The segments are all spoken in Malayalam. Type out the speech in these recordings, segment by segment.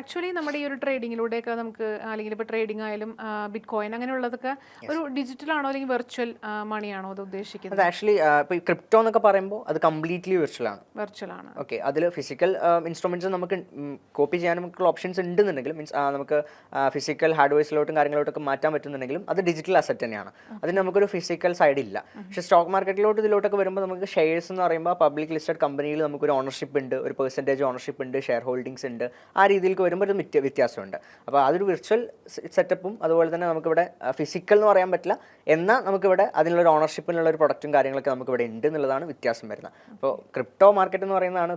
ആക്ച്വലി നമ്മുടെ ഈ ഒരു ട്രേഡിങ്ങിലൂടെയൊക്കെ നമുക്ക് അല്ലെങ്കിൽ ഇപ്പോൾ ട്രേഡിംഗ് ആയാലും ബിറ്റ് കോയിൻ അങ്ങനെയുള്ളതൊക്കെ ഒരു ഡിജിറ്റൽ ആണോ അല്ലെങ്കിൽ വെർച്വൽ മണിയാണോ അത് ഉദ്ദേശിക്കുന്നത്? അത് ആക്ച്വലി ഇപ്പോൾ ക്രിപ്റ്റോ എന്നൊക്കെ പറയുമ്പോൾ അത് കംപ്ലീറ്റ്ലി വെർച്വൽ ആണ്. വെർച്വൽ ആണ്. ഓക്കെ അതിൽ ഫിസിക്കൽ ഇൻസ്ട്രുമെന്റ്സ് നമുക്ക് കോപ്പി ചെയ്യാൻ നമുക്കുള്ള ഓപ്ഷൻസ് ഉണ്ടെന്നുണ്ടെങ്കിലും മീൻസ് നമുക്ക് ഫിസിക്കൽ ഹാർഡ്വെയർസിലോട്ടും കാര്യങ്ങളിലോട്ടൊക്കെ മാറ്റാൻ പറ്റുന്നുണ്ടെങ്കിലും അത് ഡിജിറ്റൽ അസറ്റ് തന്നെയാണ്. അതിന് നമുക്കൊരു ഫിസിക്കൽ സൈഡ് ഇല്ല. പക്ഷേ സ്റ്റോക്ക് മാർക്കറ്റിലോട്ട് ഇതിലോട്ടൊക്കെ വരുമ്പോൾ നമുക്ക് ഷെയർസ് എന്ന് പറയുമ്പോൾ പബ്ലിക് ലിസ്റ്റഡ് കമ്പനിയിൽ നമുക്കൊരു ഓണർഷിപ്പ് ഉണ്ട് ഒരു പെർസെന്റേജ് ഓണർഷിപ്പ് ഉണ്ട് ഷെയർ ഹോൾഡിംഗ്സ് ഉണ്ട്. ആ രീതിയിലേക്ക് വരുമ്പോൾ ഒരു വ്യത്യ- വ്യത്യാസമുണ്ട്. അപ്പോൾ അതൊരു വിർച്വൽ സെറ്റപ്പും അതുപോലെ തന്നെ നമുക്കിവിടെ ഫിസിക്കൽ എന്ന് പറയാൻ പറ്റില്ല. എന്നാൽ നമുക്കിവിടെ അതിനുള്ള ഒരു ഓണർഷിപ്പിനുള്ള ഒരു പ്രൊഡക്റ്റും കാര്യങ്ങളൊക്കെ നമുക്കിവിടെ ഉണ്ട് എന്നുള്ളതാണ് വ്യത്യാസം വരുന്നത്. അപ്പോൾ ക്രിപ്റ്റോ മാർക്കറ്റ് എന്ന് പറയുന്നതാണ്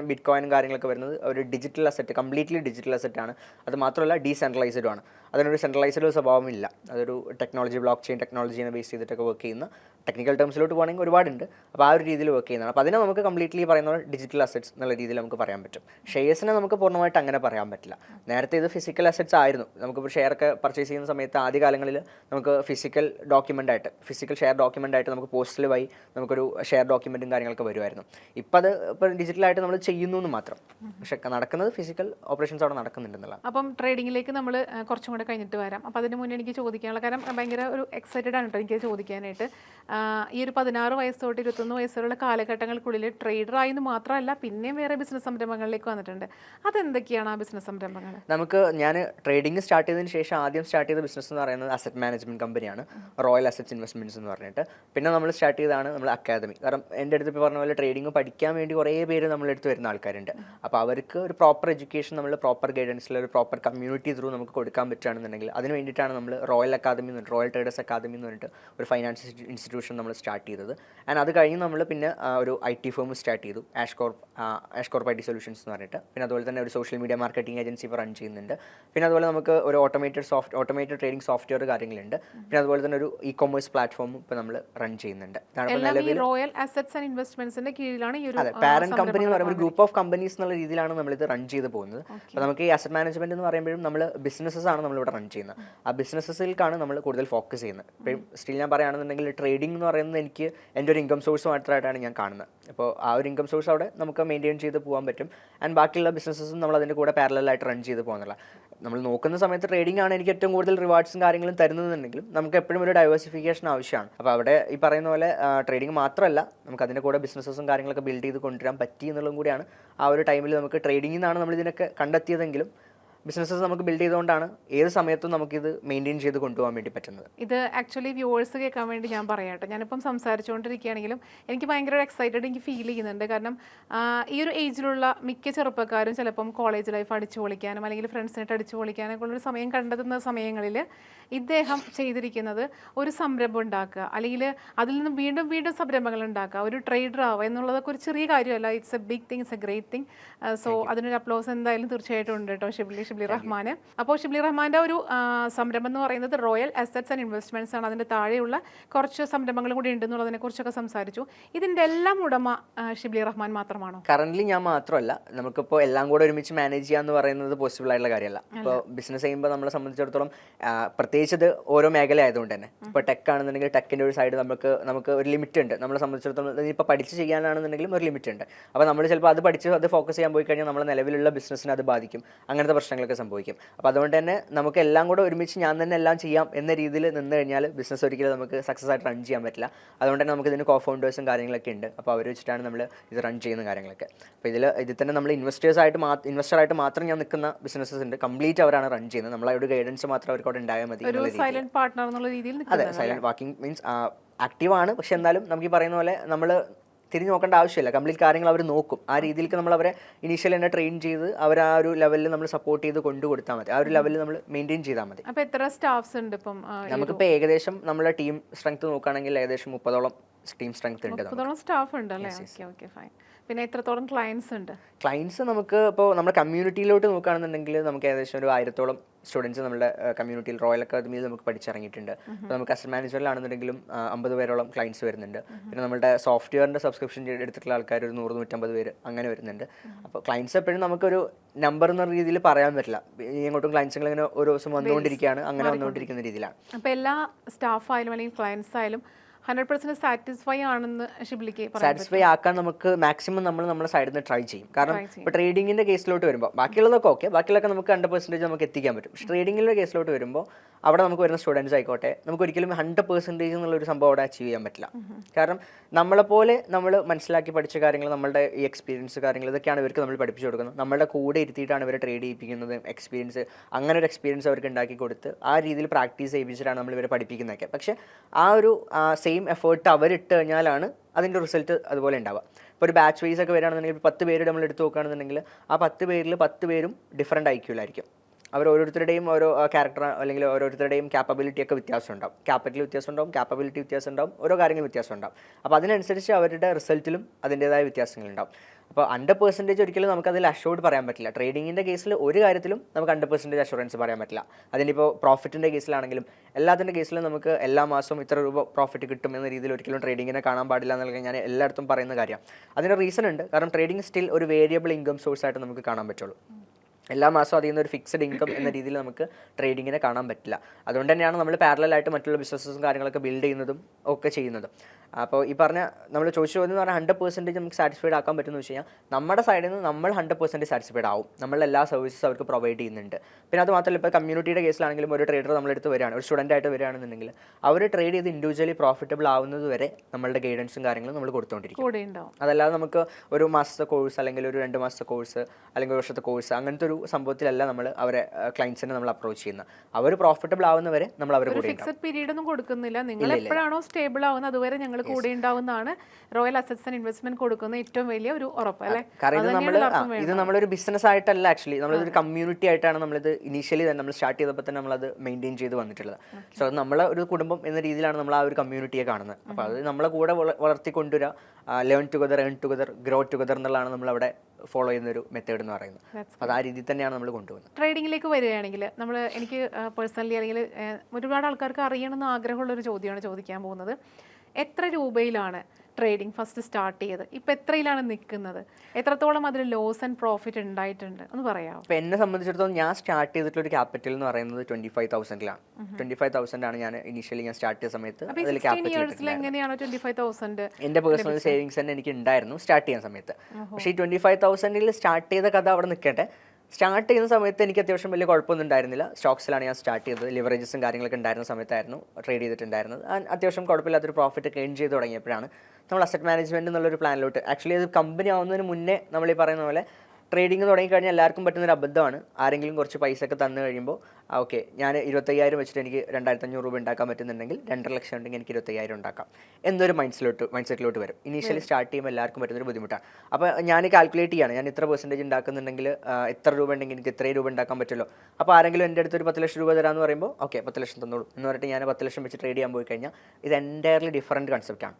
ബിറ്റ് കോയിനും കാര്യങ്ങളൊക്കെ വരുന്നത്. ഒരു digital asset completely digital asset ആണ്. അത് മാത്രമല്ല ഡീസെൻട്രലൈസ്ഡും ആണ്. അതിനൊരു സെൻട്രലൈസ്ഡ് സ്വഭാവമില്ല. അതൊരു ടെക്നോളജി ബ്ലോക്ക് ചെയിൻ ടെക്നോളജീനെ ബേസ് ചെയ്തിട്ടൊക്കെ വർക്ക് ചെയ്യുന്ന ടെക്നിക്കൽ ടേംസിലോട്ട് പോകണമെങ്കിൽ ഒരുപാടുണ്ട്. അപ്പോൾ ആ ഒരു രീതിയിൽ വർക്ക് ചെയ്യുന്നതാണ്. അപ്പോൾ അതിനെ നമുക്ക് കംപ്ലീറ്റ്ലി പറയുന്ന ഡിജിറ്റൽ അസറ്റ്സ് എന്നുള്ള രീതിയിൽ നമുക്ക് പറയാൻ പറ്റും. ഷെയർസിനെ നമുക്ക് പൂർണമായിട്ട് അങ്ങനെ പറയാൻ പറ്റില്ല. നേരത്തെ ഇത് ഫിസിക്കൽ അസറ്റ്സ് ആയിരുന്നു. നമുക്കിപ്പോൾ ഷെയർ ഒക്കെ പർച്ചേസ് ചെയ്യുന്ന സമയത്ത് ആദ്യ കാലങ്ങളിൽ നമുക്ക് ഫിസിക്കൽ ഡോക്യുമെന്റ് ആയിട്ട് ഫിസിക്കൽ ഷെയർ ഡോക്യുമെന്റ് ആയിട്ട് നമുക്ക് പോസ്റ്റിൽ വഴി നമുക്കൊരു ഷെയർ ഡോക്യുമെന്റും കാര്യങ്ങളൊക്കെ വരുമായിരുന്നു. ഇപ്പോൾ അത് ഇപ്പോൾ ഡിജിറ്റലായിട്ട് നമ്മൾ ചെയ്യുന്നു എന്ന് മാത്രം. പക്ഷെ നടക്കുന്നത് ഫിസിക്കൽ ഓപ്പറേഷൻസ് അവിടെ നടക്കുന്നുണ്ടെന്നുള്ള അപ്പം ട്രേഡിങ്ങിലേക്ക് നമ്മൾ കുറച്ചും കൂടെ കഴിഞ്ഞിട്ട് വരാം. അപ്പോൾ അതിന് മുന്നേ എനിക്ക് ചോദിക്കാനുള്ള കാരണം ഭയങ്കര ഒരു എക്സൈറ്റഡ് ആണ് കേട്ടോ എനിക്ക് ചോദിക്കാനായിട്ട്. ഈ ഒരു പതിനാറ് വയസ്സ് തൊട്ട് ഇരുപത്തൊന്ന് വയസ്സുള്ള കാലഘട്ടങ്ങൾക്കുള്ളിൽ ട്രേഡറായി എന്ന് മാത്രമല്ല പിന്നെയും വേറെ ബിസിനസ് സംരംഭങ്ങളിലേക്ക് വന്നിട്ടുണ്ട്. അതെന്തൊക്കെയാണ് ആ ബിസിനസ് സംരംഭങ്ങൾ? നമുക്ക് ഞാൻ ട്രേഡിംഗ് സ്റ്റാർട്ട് ചെയ്തതിന് ശേഷം ആദ്യം സ്റ്റാർട്ട് ചെയ്ത ബിസിനസ് എന്ന് പറയുന്നത് അസറ്റ് മാനേജ്മെന്റ് കമ്പനിയാണ്. റോയൽ അസറ്റ്സ് ഇൻവെസ്റ്റ്മെന്റ്സ് എന്ന് പറഞ്ഞിട്ട്. പിന്നെ നമ്മൾ സ്റ്റാർട്ട് ചെയ്തതാണ് നമ്മൾ അക്കാദമി. കാരണം എന്റെ അടുത്ത് പറഞ്ഞ പോലെ ട്രേഡിംഗ് പഠിക്കാൻ വേണ്ടി കുറേ പേര് നമ്മൾ അടുത്ത് വരുന്ന ആൾക്കാരുണ്ട്. അപ്പോൾ അവർക്ക് ഒരു പ്രോപ്പർ എഡ്യൂക്കേഷൻ നമ്മൾ പ്രോപ്പർ ഗൈഡൻസിൽ ഒരു പ്രോപ്പർ കമ്മ്യൂണിറ്റി ത്രൂ നമുക്ക് കൊടുക്കാൻ പറ്റുകയാണെന്നുണ്ടെങ്കിൽ അതിന് വേണ്ടിയിട്ടാണ് നമ്മൾ റോയൽ അക്കാദമി എന്ന് റോയൽ ട്രേഡേഴ്സ് അക്കാദമി എന്ന് പറഞ്ഞിട്ട് ഒരു ഫൈനാൻഷ്യൽ ഇൻസ്റ്റിറ്റ്യൂഷൻ നമ്മൾ സ്റ്റാർട്ട് ചെയ്തത്. ആൻഡ് അത് കഴിഞ്ഞ് നമ്മൾ പിന്നെ ഒരു ഐ ടി ഫേം സ്റ്റാർട്ട് ചെയ്തു. Ash Corp Ash Corp I T solutions എന്ന് പറഞ്ഞിട്ട്. പിന്നെ അതുപോലെ തന്നെ ഒരു സോഷ്യൽ മീഡിയ മാർക്കറ്റിംഗ് ഏജൻസി ഇപ്പോൾ റൺ ചെയ്യുന്നുണ്ട്. പിന്നെ അതുപോലെ നമുക്ക് ഒരു automated soft automated trading software കാര്യങ്ങളുണ്ട്. പിന്നെ അതുപോലെ തന്നെ ഒരു ഇ കൊമേഴ്സ് പ്ലാറ്റ്ഫോം ഇപ്പോൾ നമ്മൾ റൺ ചെയ്യുന്നുണ്ട് റോയൽ അസറ്റ്സ് ആൻഡ് ഇൻവെസ്റ്റ്മെന്റ്സിന്റെ കീഴിലാണ് ഈ ഒരു പാരന്റ് കമ്പനി എന്ന് പറയുമ്പോൾ ഗ്രൂപ്പ് ഓഫ് കമ്പനീസ് എന്നുള്ള രീതിയിലാണ് നമ്മൾ ഇത് റൺ ചെയ്ത് പോകുന്നത്. അപ്പോൾ നമുക്ക് ഈ അസറ്റ് മാനേജ്മെന്റ് എന്ന് പറയുമ്പോഴും നമ്മൾ ബിസിനസ്സസ് ആണ് നമ്മൾ ഇവിടെ റൺ ചെയ്യുന്നത്. ആ ബിസിനസ്സിലേക്കാണ് നമ്മൾ കൂടുതൽ ഫോക്കസ് ചെയ്യുന്നത്. ഇപ്പം സ്റ്റിൽ ഞാൻ പറയുകയാണെന്നുണ്ടെങ്കിൽ ട്രേഡിംഗ് എന്ന് പറയുന്നത് എനിക്ക് എന്റെ ഒരു ഇൻകം സോഴ്സ് മാത്രമായിട്ടാണ് ഞാൻ കാണുന്നത്. അപ്പോൾ ആ ഒരു ഇൻകം സോഴ്സ് അവിടെ നമുക്ക് മെയിന്റെയിൻ ചെയ്ത് പോകാൻ പറ്റും. ആൻഡ് ബാക്കിയുള്ള ബിസിനസ്സും നമ്മൾ അതിന്റെ കൂടെ പാരലായിട്ട് റൺ ചെയ്ത് പോകുന്നില്ല നമ്മൾ നോക്കുന്ന സമയത്ത് ട്രേഡിംഗ് ആണ് എനിക്ക് ഏറ്റവും കൂടുതൽ റിവാർഡ്സും കാര്യങ്ങളും തരുന്നതെന്നുണ്ടെങ്കിലും നമുക്ക് എപ്പോഴും ഒരു ഡൈവേഴ്സിഫിക്കേഷൻ ആവശ്യമാണ്. അപ്പോൾ അവിടെ ഈ പറയുന്ന പോലെ ട്രേഡിംഗ് മാത്രമല്ല നമുക്ക് അതിന്റെ കൂടെ ബിസിനസ്സും കാര്യങ്ങളൊക്കെ ബിൽഡ് ചെയ്ത് കൊണ്ടുവരാൻ പറ്റി എന്നുള്ളതും കൂടിയാണ് ആ ഒരു ടൈമിൽ നമുക്ക് ട്രേഡിംഗിൽ നിന്നാണ് നമ്മൾ ഇതിനൊക്കെ കണ്ടെത്തിയതെങ്കിലും ബിസിനസ്സസ് നമുക്ക് ബിൽഡ് ചെയ്തുകൊണ്ടാണ് ഏത് സമയത്തും നമുക്കിത് മെയിന്റെയിൻ ചെയ്ത് കൊണ്ടുപോകാൻ വേണ്ടി പറ്റുന്നത്. ഇത് ആക്ച്വലി വ്യൂവേഴ്സ് കേൾക്കാൻ വേണ്ടി ഞാൻ പറയട്ടെ ഞാനിപ്പം സംസാരിച്ചുകൊണ്ടിരിക്കുകയാണെങ്കിലും എനിക്ക് ഭയങ്കര എക്സൈറ്റഡ് എനിക്ക് ഫീൽ ചെയ്യുന്നുണ്ട്. കാരണം ഈ ഒരു ഏജിലുള്ള മിക്ക ചെറുപ്പക്കാരും ചിലപ്പം കോളേജ് ലൈഫ് അടിച്ചു പൊളിക്കാനും അല്ലെങ്കിൽ ഫ്രണ്ട്സിനായിട്ട് അടിച്ചു പൊളിക്കാനൊക്കെ ഉള്ളൊരു സമയം കണ്ടെത്തുന്ന സമയങ്ങളിൽ ഇദ്ദേഹം ചെയ്തിരിക്കുന്നത് ഒരു സംരംഭം ഉണ്ടാക്കുക. അല്ലെങ്കിൽ അതിൽ നിന്ന് വീണ്ടും വീണ്ടും സംരംഭങ്ങൾ ഉണ്ടാക്കുക. ഒരു ട്രേഡർ ആവുക എന്നുള്ളതൊക്കെ ഒരു ചെറിയ കാര്യമല്ല. It's a big thing it's a great thing so അതിനൊരു അപ്ലോസ് എന്തായാലും തീർച്ചയായിട്ടും ഉണ്ട് കേട്ടോ ഷിബ്ലി ഷിബ്ലി റഹ്മാൻ അപ്പോൾ ഷിബ്ലി റഹ്മാന്റെ ഒരു സംരംഭം എന്ന് പറയുന്നത് റോയൽ അസറ്റ്സ് ആൻഡ് ഇൻവെസ്റ്റ്മെന്റ്സ് ആണ്. അതിന്റെ താഴെയുള്ള കുറച്ച് സംരംഭങ്ങൾ കൂടി ഉണ്ടെന്നുള്ളതിനെ കുറിച്ചൊക്കെ സംസാരിച്ചു. ഇതിന്റെ എല്ലാം ഉടമ ഷിബ്ലി റഹ്മാൻ മാത്രമാണോ? കറന്റ് ഞാൻ മാത്രമല്ല. നമുക്കിപ്പോൾ എല്ലാം കൂടെ ഒരുമിച്ച് മാനേജ് ചെയ്യാന്ന് പറയുന്നത് പോസിബിൾ ആയിട്ടുള്ള കാര്യമല്ല. ഇപ്പോൾ ബിസിനസ് ചെയ്യുമ്പോൾ നമ്മളെ സംബന്ധിച്ചിടത്തോളം പ്രത്യേകിച്ച് ഇത് ഓരോ മേഖല ആയതുകൊണ്ട് തന്നെ. ഇപ്പോൾ ടെക് ആണെന്നുണ്ടെങ്കിൽ ടെക്കിന്റെ ഒരു സൈഡ് നമുക്ക് നമുക്ക് ഒരു ലിമിറ്റ് ഉണ്ട്. നമ്മളെ സംബന്ധിച്ചിടത്തോളം ഇപ്പോൾ പഠിച്ച് ചെയ്യാനാണെന്നുണ്ടെങ്കിലും ഒരു ലിമിറ്റ് ഉണ്ട്. അപ്പോൾ നമ്മൾ ചിലപ്പോൾ അത് പഠിച്ച് അത് ഫോക്കസ് ചെയ്യാൻ പോയി കഴിഞ്ഞാൽ നമ്മളെ നിലവിലുള്ള ബിസിനസ്സിനെ അത് ബാധിക്കും. അങ്ങനത്തെ പ്രശ്നങ്ങളൊക്കെ സംഭവിക്കും. അപ്പോൾ അതുകൊണ്ട് തന്നെ നമുക്ക് എല്ലാം കൂടെ ഒരുമിച്ച് ഞാൻ തന്നെ എല്ലാം ചെയ്യാം എന്ന രീതിയിൽ നിന്ന് കഴിഞ്ഞാൽ ബിസിനസ് ഒരിക്കലും നമുക്ക് സക്സസ് ആയിട്ട് റൺ ചെയ്യാൻ പറ്റില്ല. അതുകൊണ്ട് തന്നെ നമുക്ക് ഇതിന് കോ ഫൗണ്ടേഴ്സും കാര്യങ്ങളൊക്കെ ഉണ്ട്. അപ്പോൾ അവർ വെച്ചിട്ടാണ് നമ്മൾ ഇത് റൺ ചെയ്യുന്ന കാര്യങ്ങളൊക്കെ. അപ്പോൾ ഇതിൽ ഇതിൽ തന്നെ നമ്മൾ ഇൻവെസ്റ്റേഴ്സ് ആയിട്ട് മാ ഇൻവെസ്റ്റർ ആയിട്ട് മാത്രം ഞാൻ നിൽക്കുന്ന ബിസിനസ്സസ് ഉണ്ട്. കംപ്ലീറ്റ് അവരാണ് റൺ ചെയ്യുന്നത്. നമ്മളൊരു ഗൈഡൻസ് മാത്രം അവർക്ക് അവിടെ ഉണ്ടായാൽ മതി സൈലന്റ് പാർട്ട്ണർ എന്നുള്ള രീതിയിൽ അതെ സൈലന്റ് വാക്കിംഗ് മീൻസ് ആക്റ്റീവാണ് പക്ഷെ എന്നാലും നമുക്ക് ഈ പറയുന്ന പോലെ നമ്മൾ തിരിഞ്ഞു നോക്കേണ്ട ആവശ്യമില്ല. കംപ്ലീറ്റ് കാര്യങ്ങൾ അവർ നോക്കും. ആ രീതിയിലേക്ക് നമ്മൾ അവരെ ഇനീഷ്യൽ തന്നെ ട്രെയിൻ ചെയ്ത് അവർ ആ ഒരു ലെവലിൽ നമ്മൾ സപ്പോർട്ട് ചെയ്ത് കൊണ്ടു കൊടുത്താൽ മതി. ആ ഒരു ലെവലിൽ നമ്മൾ മെയിന്റെയിൻ ചെയ്താൽ മതി. അപ്പോൾ എത്ര സ്റ്റാഫ്സ് ഉണ്ട് ഇപ്പം നമുക്കിപ്പോൾ ഏകദേശം നമ്മളെ ടീം സ്ട്രെങ്ത് നോക്കുകയാണെങ്കിൽ ഏകദേശം മുപ്പതോളം ടീം സ്ട്രെങ്ത് ഉണ്ട് സ്റ്റാഫ് ഉണ്ട് അല്ലേ? ഓക്കെ ഓക്കെ ഫൈൻ പിന്നെ എത്രത്തോളം ക്ലയൻസ് ഉണ്ട്? ക്ലയൻസ് നമുക്ക് ഇപ്പോൾ നമ്മുടെ കമ്മ്യൂണിറ്റിയിലോട്ട് നോക്കുകയാണെന്നുണ്ടെങ്കിൽ നമുക്ക് ഏകദേശം ഒരു ആയിരത്തോളം സ്റ്റുഡൻസ് നമ്മുടെ കമ്മ്യൂണിറ്റിയിൽ റോയൽ അക്കാദമിയിൽ നമുക്ക് പഠിച്ചിറങ്ങിയിട്ടുണ്ട്. അപ്പോൾ നമുക്ക് അസറ്റ് മാനേജറിലാണെന്നുണ്ടെങ്കിലും അമ്പത് പേരോളം ക്ലയൻസ് വരുന്നുണ്ട്. പിന്നെ നമ്മുടെ സോഫ്റ്റ്വെയറിന്റെ സബ്സ്ക്രിപ്ഷൻ എടുത്തിട്ടുള്ള ആൾക്കാർ ഒരു നൂറ് നൂറ്റമ്പത് പേര് അങ്ങനെ വരുന്നുണ്ട്. അപ്പോൾ ക്ലയൻസ് എപ്പോഴും നമുക്കൊരു നമ്പർ എന്ന രീതിയിൽ പറയാൻ പറ്റില്ല. ഇനി അങ്ങോട്ടും ക്ലയൻസുകൾ ഇങ്ങനെ ഓരോ ദിവസം വന്നുകൊണ്ടിരിക്കുകയാണ് അങ്ങനെ വന്നുകൊണ്ടിരിക്കുന്ന രീതിയിലാണ്. അപ്പോൾ എല്ലാ സ്റ്റാഫായാലും അല്ലെങ്കിൽ ക്ലയൻസ് ആയാലും ഹൺഡ്രഡ് പെർസെന്റ് സാറ്റിസ്ഫൈ ആണെന്ന് ഷിബിലിക്ക് സാറ്റിസ്ഫൈ ആക്കാൻ നമുക്ക് മാക്സിമം നമ്മൾ നമ്മുടെ സൈഡിൽ നിന്ന് ട്രൈ ചെയ്യും. കാരണം. ഇപ്പോൾ ട്രേഡിങ്ങിന്റെ കേസിലോട്ട് വരുമ്പോൾ ബാക്കിയുള്ളതൊക്കെ ഓക്കെ ബാക്കിയുള്ളതൊക്കെ നമുക്ക് ഹൺഡ്രഡ് പെർസെന്റേജ് നമുക്ക് എത്തിക്കാൻ പറ്റും. പക്ഷേ ട്രേഡിങ്ങിന്റെ കേസിലോട്ട് വരുമ്പോൾ അവിടെ നമുക്ക് വരുന്ന സ്റ്റുഡൻസ് ആയിക്കോട്ടെ നമുക്ക് ഒരിക്കലും ഹൺഡ്രഡ് പെർസെന്റേജ് എന്നുള്ള ഒരു സംഭവം അവിടെ അച്ചീവ് ചെയ്യാൻ പറ്റില്ല. കാരണം നമ്മളെപ്പോലെ നമ്മൾ മനസ്സിലാക്കി പഠിച്ച കാര്യങ്ങൾ നമ്മളുടെ ഈ എക്സ്പീരിയൻസ് കാര്യങ്ങൾ ഇതൊക്കെയാണ് ഇവർക്ക് നമ്മൾ പഠിപ്പിച്ചു കൊടുക്കുന്നത്. നമ്മളുടെ കൂടെ ഇരുത്തിയിട്ടാണ് ഇവരെ ട്രേഡ് ചെയ്യിപ്പിക്കുന്നത് എക്സ്പീരിയൻസ് അങ്ങനെ ഒരു എക്സ്പീരിയൻസ് അവർക്ക് ഉണ്ടാക്കി കൊടുത്ത് ആ രീതിയിൽ പ്രാക്ടീസ് ചെയ്യിപ്പിച്ചിട്ടാണ് നമ്മൾ ഇവരെ പഠിപ്പിക്കുന്നതൊക്കെ. പക്ഷേ ആ ഒരു സെയിം എഫേർട്ട് അവരിട്ട് കഴിഞ്ഞാലാണ് അതിന്റെ റിസൾട്ട് അതുപോലെ ഉണ്ടാവുക. ഇപ്പോൾ ഒരു ബാച്ച് വൈസ് ഒക്കെ വരികയാണെന്നുണ്ടെങ്കിൽ പത്ത് പേര് നമ്മൾ എടുത്ത് നോക്കുകയാണെന്നുണ്ടെങ്കിൽ ആ പത്ത് പേരിൽ പത്ത് പേരും ഡിഫറന്റ് ഐക്യൂലായിരിക്കും അവർ ഓരോരുത്തരുടെയും ഓരോ ക്യാരക്ടർ അല്ലെങ്കിൽ ഓരോരുത്തരുടെയും ക്യാപ്പബിലിറ്റി ഒക്കെ വ്യത്യാസം ഉണ്ടാവും. ക്യാപിറ്റൽ വ്യത്യാസം ഉണ്ടാവും ക്യാപ്പബിലിറ്റി വ്യത്യാസം ഉണ്ടാവും ഓരോ കാര്യങ്ങൾ വ്യത്യാസം ഉണ്ടാവും. അപ്പോൾ അതിനനുസരിച്ച് അവരുടെ റിസൾട്ടിലും അതിന്റേതായ വ്യത്യാസങ്ങൾ ഉണ്ടാവും. അപ്പോൾ ഹൺഡ്രഡ് പെർസെന്റേജ് ഒരിക്കലും നമുക്ക് അതിൽ അഷോർഡ് പറയാൻ പറ്റില്ല. ട്രേഡിങ്ങിന്റെ കേസിൽ ഒരു കാര്യത്തിലും നമുക്ക് ഹൺഡ്രഡ് പെർസെന്റേജ് അഷുറൻസ് പറയാൻ പറ്റില്ല. അതിനിപ്പോൾ പ്രോഫിറ്റിന്റെ കേസിലാണെങ്കിലും എല്ലാത്തിന്റെ കേസിലും നമുക്ക് എല്ലാ മാസവും ഇത്ര രൂപ പ്രോഫിറ്റ് കിട്ടും എന്ന രീതിയിൽ ഒരിക്കലും ട്രേഡിങ്ങിനെ കാണാൻ പാടില്ല എന്നുള്ള ഞാൻ എല്ലായിടത്തും പറയുന്ന കാര്യം. അതിന് റീസൺ ഉണ്ട്. കാരണം ട്രേഡിംഗ് സ്റ്റിൽ ഒരു വേരിയബിൾ ഇൻകം സോഴ്സ് ആയിട്ട് നമുക്ക് കാണാൻ പറ്റുള്ളൂ. എല്ലാ മാസവും അതിൽ നിന്ന് ഒരു ഫിക്സഡ് ഇൻകം എന്ന രീതിയിൽ നമുക്ക് ട്രേഡിങ്ങിനെ കാണാൻ പറ്റില്ല. അതുകൊണ്ട് തന്നെയാണ് നമ്മൾ പാരലായിട്ട് മറ്റുള്ള ബിസിനസ്സും കാര്യങ്ങളൊക്കെ ബിൽഡ് ചെയ്യുന്നതും ഒക്കെ ചെയ്യുന്നതും. അപ്പോൾ ഈ പറഞ്ഞ നമ്മൾ ചോദിച്ചു എന്ന് പറഞ്ഞാൽ ഹൺഡ്രഡ് പെർസെന്റേജ് നമുക്ക് സാറ്റിസ്ഫൈഡ് ആക്കാൻ പറ്റുമെന്ന് വെച്ച് കഴിഞ്ഞാൽ നമ്മുടെ സൈഡിൽ നിന്ന് നമ്മൾ ഹൺഡ്രഡ് പെർസെന്റേജ് സാറ്റിസ്ഫൈഡ് ആവും. നമ്മൾ എല്ലാ സർവീസസ് അവർക്ക് പ്രൊവൈഡ് ചെയ്യുന്നുണ്ട്. പിന്നെ അത് മാത്രമല്ല ഇപ്പോൾ കമ്മ്യൂണിറ്റിയുടെ കേസിലാണെങ്കിലും ഒരു ട്രേഡർ നമ്മളെടുത്ത് വരികയാണ് ഒരു സ്റ്റുഡന്റ് ആയിട്ട് വരികയാണെന്നുണ്ടെങ്കിൽ അവർ ട്രേഡ് ചെയ്ത് ഇൻഡിവിജ്വലി പ്രോഫിറ്റബിൾ ആവുന്നത് വരെ നമ്മളുടെ ഗൈഡൻസും കാര്യങ്ങളും നമ്മൾ കൊടുത്തുകൊണ്ടിരിക്കും അതല്ലാതെ നമുക്ക് ഒരു മാസത്തെ കോഴ്സ് അല്ലെങ്കിൽ ഒരു രണ്ട് മാസത്തെ കോഴ്സ് അല്ലെങ്കിൽ ഒരു വർഷത്തെ കോഴ്സ് അങ്ങനത്തെ ഒരു സംഭവത്തിലല്ല നമ്മൾ അവരെ ക്ലയൻസിനെ നമ്മൾ അപ്രോച്ച് ചെയ്യുന്നത് അവർ പ്രോഫിറ്റബിൾ ആവുന്നവരെ നമ്മൾ അവരെ കൂടെ ഫിക്സഡ് പീരീഡ് ഒന്നും കൊടുക്കുന്നില്ല. നിങ്ങൾ എപ്പോഴാണോ സ്റ്റേബിൾ ആവുന്നത് അതുവരെ ഞങ്ങൾ കൂടെ ഉണ്ടാവുന്നതാണ് റോയൽ അസറ്റ്സ് ആൻഡ് ഇൻവെസ്റ്റ്മെന്റ് കൊടുക്കുന്ന ഏറ്റവും വലിയ ഒരു ഉറപ്പ് അല്ലെ? കാരണം ഇത് നമ്മൾ ഇത് നമ്മളൊരു ബിസിനസ് ആയിട്ടല്ല ആക്ച്വലി നമ്മളൊരു കമ്മ്യൂണിറ്റി ആയിട്ടാണ് നമ്മളിത് ഇനീഷ്യലി തന്നെ നമ്മൾ സ്റ്റാർട്ട് ചെയ്തപ്പോൾ തന്നെ നമ്മളത് മെയിന്റെയിൻ ചെയ്ത് വന്നിട്ടുള്ളത്. സോ നമ്മളെ ഒരു കുടുംബം എന്ന രീതിയിലാണ് നമ്മൾ ആ ഒരു കമ്മ്യൂണിറ്റിയെ കാണുന്നത്. അപ്പോൾ അത് നമ്മളെ കൂടെ വള- വളർത്തിക്കൊണ്ടുവരിക learn together earn together grow together എന്നുള്ളതാണ് നമ്മളവിടെ ഫോളോ ചെയ്യുന്ന ഒരു മെത്തേഡ് എന്ന് പറയുന്നത്. അത് ആ രീതിയിൽ തന്നെയാണ് നമ്മൾ കൊണ്ടുപോകുന്നത് ട്രേഡിങ്ങിലേക്ക് വരികയാണെങ്കിൽ നമ്മൾ എനിക്ക് പേഴ്സണലി അല്ലെങ്കിൽ ഒരുപാട് ആൾക്കാർക്ക് അറിയണമെന്ന് ആഗ്രഹമുള്ള ഒരു ചോദ്യമാണ് ചോദിക്കാൻ പോകുന്നത്. എത്ര രൂപയിലാണ് ട്രേഡിംഗ് ഫസ്റ്റ് സ്റ്റാർട്ട് ചെയ്തത് ഇപ്പം എത്രയിലാണ് നിൽക്കുന്നത്? എത്രത്തോളം അതിൽ ലോസ് ആൻഡ് പ്രോഫിറ്റ് ഉണ്ടായിട്ടുണ്ട്? എന്ന് പറയാമോ? അപ്പോൾ എന്നെ സംബന്ധിച്ചിടത്തോളം ഞാൻ സ്റ്റാർട്ട് ചെയ്തിട്ടുള്ള ഒരു ക്യാപിറ്റൽ എന്ന് പറയുന്നത് ട്വന്റി ഫൈവ് തൗസൻഡിലാണ് ട്വന്റി ഫൈവ് തൗസൻഡ് ആണ് ഞാൻ ഇനിഷ്യലി ഞാൻ സ്റ്റാർട്ട് ചെയ്ത സമയത്ത് അതിൽ സിക്സ്റ്റീൻ ക്യാപിറ്റൽ ഇയേഴ്സിൽ എങ്ങനെയാണോ ട്വന്റി ഫൈവ് തൗസൻഡ് എന്റെ പേഴ്സണൽ സേവിങ്സ് തന്നെ എനിക്ക് ഉണ്ടായിരുന്നു സ്റ്റാർട്ട് ചെയ്യുന്ന സമയത്ത്. പക്ഷേ ഈ ട്വന്റി ഫൈവ് തൗസൻഡിൽ സ്റ്റാർട്ട് ചെയ്ത കഥ അവിടെ നിൽക്കട്ടെ. സ്റ്റാർട്ട് ചെയ്യുന്ന സമയത്ത് എനിക്ക് അത്യാവശ്യം വലിയ കുഴപ്പമൊന്നും ഉണ്ടായിരുന്നില്ല. സ്റ്റോക്സിലാണ് ഞാൻ സ്റ്റാർട്ട് ചെയ്തത്. ലിവറേജസും കാര്യങ്ങളൊക്കെ ഉണ്ടായിരുന്ന സമയത്തായിരുന്നു ട്രേഡ് ചെയ്തിട്ടുണ്ടായിരുന്നത്. അത്യാവശ്യം കുഴപ്പമില്ലാത്തൊരു പ്രോഫിറ്റ് ഒക്കെ ഏൺ ചെയ്ത് തുടങ്ങിയപ്പോഴാണ് നമ്മൾ അസറ്റ് മാനേജ്മെന്റ് എന്നുള്ളൊരു പ്ലാനിലോട്ട് ആക്ച്വലി അത് കമ്പനി ആവുന്നതിന് മുന്നേ നമ്മൾ ഈ പറയുന്ന പോലെ ട്രേഡിംഗ് തുടങ്ങിക്കഴിഞ്ഞാൽ എല്ലാവർക്കും പറ്റുന്നൊരു അബദ്ധമാണ്. ആരെങ്കിലും കുറച്ച് പൈസ ഒക്കെ തന്നു കഴിയുമ്പോൾ ഓക്കെ ഞാൻ ഇരുപത്തയ്യായിരം വെച്ചിട്ട് എനിക്ക് രണ്ടായിരത്തി അഞ്ഞൂറ് രൂപ ഉണ്ടാക്കാൻ പറ്റുന്നുണ്ടെങ്കിൽ രണ്ടര ലക്ഷം ഉണ്ടെങ്കിൽ എനിക്ക് ഇരുപത്തയ്യായിരം ഉണ്ടാക്കാം. എന്നൊരു മൈൻഡ്സിലോട്ട് മൈൻഡ് സെറ്റിലോട്ട് വരും ഇനീഷ്യലി സ്റ്റാർട്ട് ചെയ്യുമ്പോൾ എല്ലാവർക്കും പറ്റുന്നൊരു ബുദ്ധിമുട്ടാണ്. അപ്പോൾ ഞാൻ കാൽക്കുലേറ്റ് ചെയ്യാണ്. ഞാൻ ഇത്ര പെർസെന്റേജ് ഉണ്ടാക്കുന്നുണ്ടെങ്കിൽ എത്ര രൂപ ഉണ്ടെങ്കിൽ എനിക്ക് ഇത്രയും രൂപ ഉണ്ടാക്കാൻ പറ്റുമല്ലോ. അപ്പോൾ ആരെങ്കിലും എന്റെ അടുത്ത് ഒരു പത്ത് ലക്ഷം രൂപ തരാമെന്ന് പറയുമ്പോൾ ഓക്കെ പത്ത് ലക്ഷം തന്നോളൂ. എന്ന് പറഞ്ഞിട്ട് ഞാൻ പത്ത് ലക്ഷം വെച്ച് ട്രേഡ് ചെയ്യാൻ പോയി കഴിഞ്ഞാൽ ഇത് എന്റയർലി ഡിഫറന്റ് കൺസെപ്റ്റാണ്